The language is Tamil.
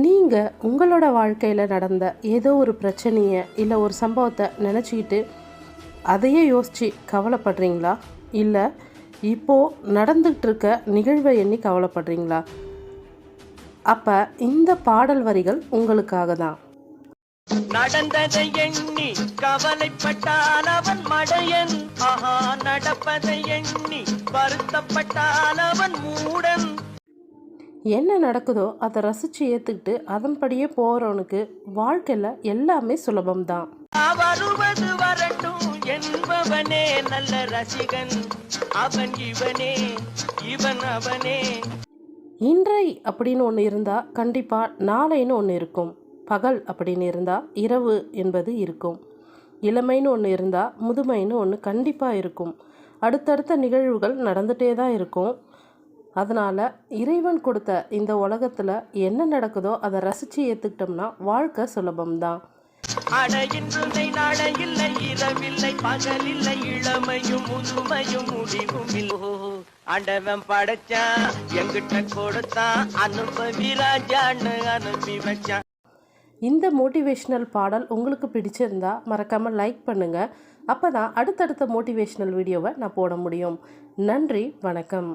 நீங்கள் உங்களோட வாழ்க்கையில் நடந்த ஏதோ ஒரு பிரச்சனையை இல்லை ஒரு சம்பவத்தை நினச்சிக்கிட்டு அதையே யோசித்து கவலைப்படுறீங்களா? இல்லை இப்போது நடந்துகிட்டு இருக்க நிகழ்வை எண்ணி கவலைப்படுறீங்களா? அப்போ இந்த பாடல் வரிகள் உங்களுக்காக தான். நடந்ததை எண்ணி கவலைப்பட்டால் அவன் மடையன். ஆஹா நடப்பதை எண்ணி வருத்தப்பட்டால் அவன் மூடன். என்ன நடக்குதோ அதை ரசித்து ஏற்றுக்கிட்டு அதன்படியே போகிறவனுக்கு வாழ்க்கையில் எல்லாமே சுலபம்தான். வருவது வரட்டும் என்பவனே நல்ல ரசிகன். அவன் இவனே இவன் அவனே. இன்றை அப்படின்னு ஒன்று இருந்தால் கண்டிப்பாக நாளைன்னு ஒன்று இருக்கும். பகல் அப்படின்னு இருந்தால் இரவு என்பது இருக்கும். இளமைன்னு ஒன்று இருந்தால் முதுமைன்னு ஒன்று கண்டிப்பாக இருக்கும். அடுத்தடுத்த நிகழ்வுகள் நடந்துகிட்டே தான் இருக்கும். அதனால் இறைவன் கொடுத்த இந்த உலகத்தில் என்ன நடக்குதோ அதை ரசித்து ஏற்றுக்கிட்டோம்னா வாழ்க்கை சுலபம்தான். இளமையும் முதுமையும் முடிவும் ஆண்டவன் படைச்சான் எங்கிட்ட கொடுத்தான் அனுபவி ராஜான்னு அனுப்பி வச்சான். இந்த மோட்டிவேஷ்னல் பாடல் உங்களுக்கு பிடிச்சிருந்தா மறக்காமல் லைக் பண்ணுங்கள் அப்போ தான் அடுத்தடுத்த மோட்டிவேஷ்னல் வீடியோவை நான் போட முடியும். நன்றி வணக்கம்.